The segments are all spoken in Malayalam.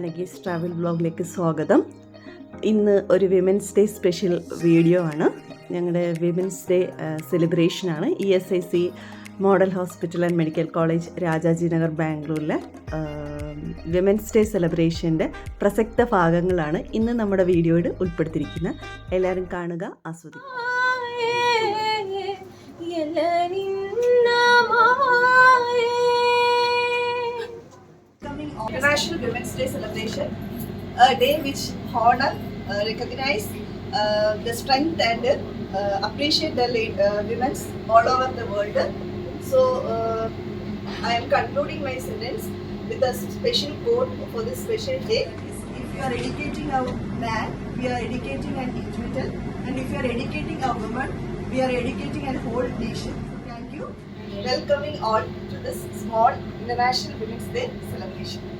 ജാനകീസ് ട്രാവൽ ബ്ലോഗിലേക്ക് സ്വാഗതം. ഇന്ന് ഒരു വിമൻസ് ഡേ സ്പെഷ്യൽ വീഡിയോ ആണ്. ഞങ്ങളുടെ women's day സെലിബ്രേഷനാണ് E S I C model hospital and medical college Rajaji Nagar ബാംഗ്ലൂരിലെ വിമൻസ് ഡേ സെലിബ്രേഷന്റെ പ്രസക്ത ഭാഗങ്ങളാണ് ഇന്ന് നമ്മുടെ വീഡിയോയിൽ ഉൾപ്പെടുത്തിയിരിക്കുന്നത്. എല്ലാവരും കാണുക ആസ്വദിക്കുക. International Women's Day celebration, a day which honor, uh, recognize uh, the strength and uh, appreciate the uh, women all over the world. So uh, I am concluding my sentence with a special quote for this special day. If you are educating a man, we are educating an individual, and if you are educating a woman, we are educating a whole nation. Thank you. Welcoming all to this small International Women's Day celebration.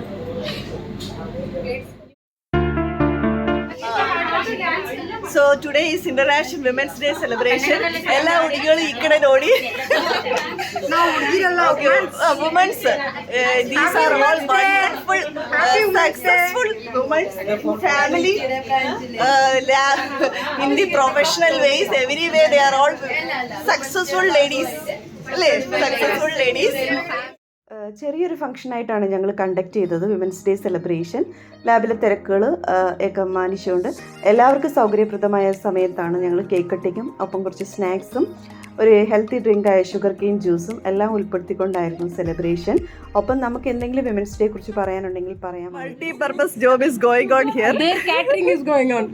So today is international women's day celebration ಎಲ್ಲ ಹುಡುಗಿಗಳು ಈ ಕಡೆ ನೋಡಿ women's these are all wonderful successful women's family in the professional ways every way they are all successful ladies ಅಲ್ಲೇ ಸಕ್ಸಸ್ಫುಲ್ ಲೇಡೀಸ್ ചെറിയൊരു ഫംഗ്ഷനായിട്ടാണ് ഞങ്ങൾ കണ്ടക്ട് ചെയ്തത്. വിമൻസ് ഡേ സെലിബ്രേഷൻ ലാബിലെ തിരക്കുകൾ ഒക്കെ മാനിച്ചുകൊണ്ട് എല്ലാവർക്കും സൗകര്യപ്രദമായ സമയത്താണ് ഞങ്ങൾ കേക്ക് കട്ടിങ്ങും ഒപ്പം കുറച്ച് സ്നാക്സും ഒരു ഹെൽത്തി ഡ്രിങ്കായ ഷുഗർ കെയിൻ ജ്യൂസും എല്ലാം ഉൾപ്പെടുത്തിക്കൊണ്ടായിരുന്നു സെലിബ്രേഷൻ ഒപ്പം നമുക്ക് എന്തെങ്കിലും വിമൻസ് ഡേ കുറിച്ച് പറയാനുണ്ടെങ്കിൽ പറയാം. Multi purpose job is going on here catering is going on.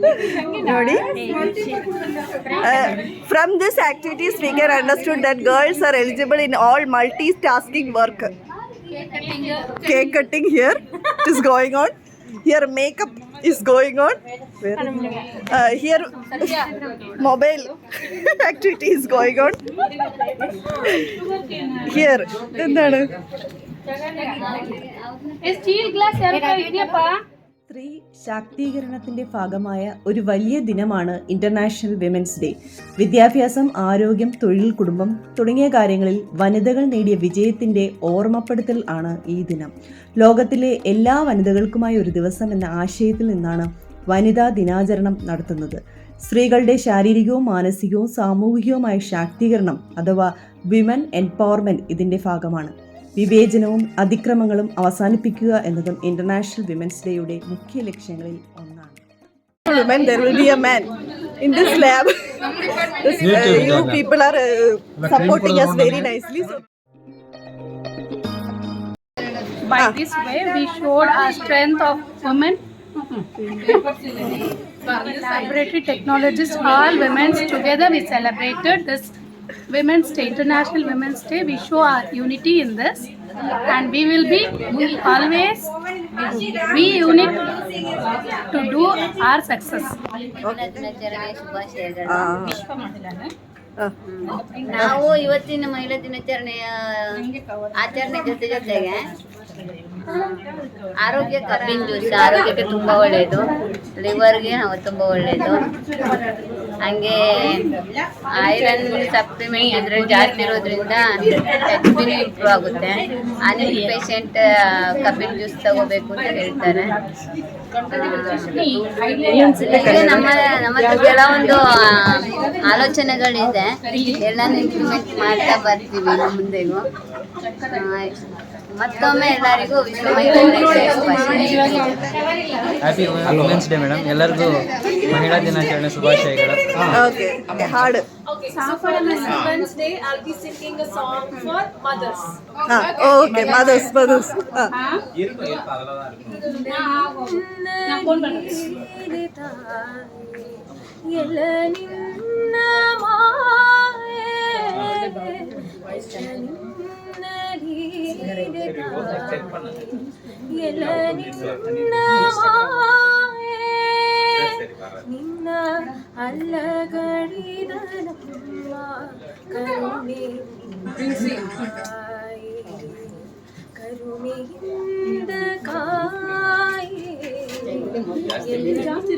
From this activities we we understood that girls are eligible in all multi multitasking work. cake cutting here it is going on here makeup is going on Where? Uh, here mobile activity is going on here എന്താണ് സ്റ്റീൽ ഗ്ലാസ് സ്ത്രീ ശാക്തീകരണത്തിന്റെ ഭാഗമായ ഒരു വലിയ ദിനമാണ് ഇന്റർനാഷണൽ വിമൻസ് ഡേ വിദ്യാഭ്യാസം ആരോഗ്യം തൊഴിൽ കുടുംബം തുടങ്ങിയ കാര്യങ്ങളിൽ വനിതകൾ നേടിയ വിജയത്തിന്റെ ഓർമ്മപ്പെടുത്തൽ ആണ് ഈ ദിനം. ലോകത്തിലെ എല്ലാ വനിതകൾക്കുമായി ഒരു ദിവസം എന്ന ആശയത്തിൽ നിന്നാണ് വനിതാ ദിനാചരണം നടത്തുന്നത്. സ്ത്രീകളുടെ ശാരീരികവും മാനസികവും സാമൂഹികവുമായ ശാക്തീകരണം അഥവാ വിമൻ എംപവർമെന്റ് ഇതിന്റെ ഭാഗമാണ്. വിവേചനവും അതിക്രമങ്ങളും അവസാനിപ്പിക്കുക എന്നതും ഇന്റർനാഷണൽ വിമൻസ് ഡേയുടെ മുഖ്യ ലക്ഷ്യങ്ങളിൽ ഒന്നാണ് women, there will be a man in this lab. this, uh, you people are uh, supporting us very nicely. So, By this way, we showed our strength of women. Laboratory technologists, all women together, we celebrated this Women's Day, International Women's Day. We show our unity in this, and we will be always be unit to do our success. uh, ನಾವು ಇವತ್ತಿನ ಮಹಿಳಾ ದಿನಾಚರಣೆಯ ಆಚರಣೆ ಜೊತೆ ಜೊತೆಗೆ ಆರೋಗ್ಯ ಕಬ್ಬಿನ ಜ್ಯೂಸ್ ಆರೋಗ್ಯಕ್ಕೆ ತುಂಬ ಒಳ್ಳೆಯದು ಲಿವರ್ಗೆ ತುಂಬ ಒಳ್ಳೆಯದು ಹಂಗೆ ಐರನ್ ಸಪ್ಲಿಮೆಂಟ್ ಇದ್ರೆ ಜಾಸ್ತಿ ಇರೋದ್ರಿಂದ ಎಚ್ ಇಂಪ್ರೂವ್ ಆಗುತ್ತೆ. ಅನಿಲ್ ಪೇಷಂಟ್ ಕಬ್ಬಿನ ಜ್ಯೂಸ್ ತಗೋಬೇಕು ಅಂತ ಹೇಳ್ತಾರೆ. ನಮ್ಮ ನಮ್ಮ ಕೆಲವೊಂದು ಆಲೋಚನೆಗಳಿದೆ. ಎಲ್ಲಾನು ಇಂಪ್ಲಿಮೆಂಟ್ ಮಾಡ್ತಾ ಬರ್ತೀವಿ ಇನ್ನು ಮುಂದೆಗೂ. ಮತ್ತೊಮ್ಮೆ ಎಲ್ಲರಿಗೂ ವಿಶ್ವ ಮಹಿಳಾ ದಿನಾಚರಣೆ ಶುಭಾಶಯಗಳು. ಹ್ಯಾಪಿ ವುಮೆನ್ಸ್ ಡೇ ಮೇಡಮ್ ಎಲ್ಲರಿಗೂ ಮಹಿಳಾ ದಿನಾಚರಣೆ ಶುಭಾಶಯಗಳು. Okay, ஓகே மதர்ஸ் மதர்ஸ் எல்லாம் അല്ലകടിതലമ്മാ കരുണേ കരുണയിന്ദ കായേ ജാസ്തി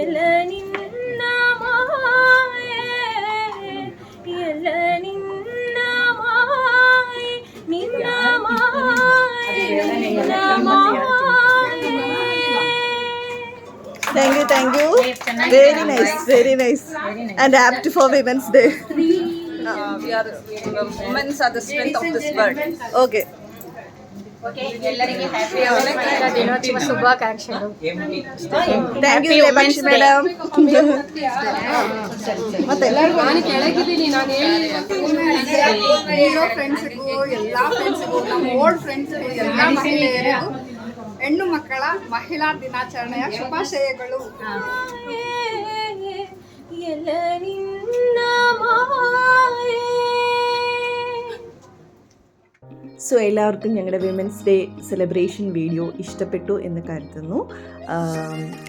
ಎಲ್ಲ ನಿನ್ನ ಮಾಯೆ ಎಲ್ಲ ನಿನ್ನ ಮಾಯೆ ನಿನ್ನ ಮಾಯೆ ನಿನ್ನ ಮಾಯೆ Thank you, thank you. Very nice, very nice. And apt for Women's Day. Uh, we are uh, women are the strength of this world. Okay. ದಿನೋತ್ಸವ ಶುಭಾಕಾಂಕ್ಷೆಗಳು. ಮತ್ತೆ ಇರೋ ಫ್ರೆಂಡ್ಸ್ಗೂ ಎಲ್ಲ ಫ್ರೆಂಡ್ಸ್ಗೂ ನಮ್ಮ ಓಲ್ಡ್ ಫ್ರೆಂಡ್ಸ್ಗೂ ಎಲ್ಲ ಮಹಿಳೆಯರಿಗೂ ಹೆಣ್ಣು ಮಕ್ಕಳ ಮಹಿಳಾ ದಿನಾಚರಣೆಯ ಶುಭಾಶಯಗಳು. ಎಲ್ಲ ನಿನ್ನ സോ എല്ലാവർക്കും ഞങ്ങളുടെ വിമൻസ് ഡേ സെലിബ്രേഷൻ വീഡിയോ ഇഷ്ടപ്പെട്ടു എന്ന് കരുതുന്നു.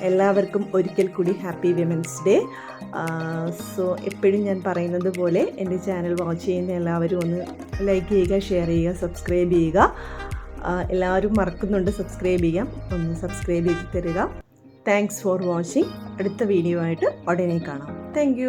എല്ലാവർക്കും ഒരിക്കൽ കൂടി ഹാപ്പി വിമൻസ് ഡേ സോ എപ്പോഴും ഞാൻ പറയുന്നത് പോലെ എന്റെ ചാനൽ വാച്ച് ചെയ്യുന്ന എല്ലാവരും ഒന്ന് ലൈക്ക് ചെയ്യുക ഷെയർ ചെയ്യുക സബ്സ്ക്രൈബ് ചെയ്യുക. എല്ലാവരും മറക്കുന്നുണ്ട് സബ്സ്ക്രൈബ് ചെയ്യാം ഒന്ന് സബ്സ്ക്രൈബ് ചെയ്ത് തരിക. താങ്ക്സ് ഫോർ വാച്ചിങ് അടുത്ത വീഡിയോ ആയിട്ട് ഉടനെ കാണാം. Thank you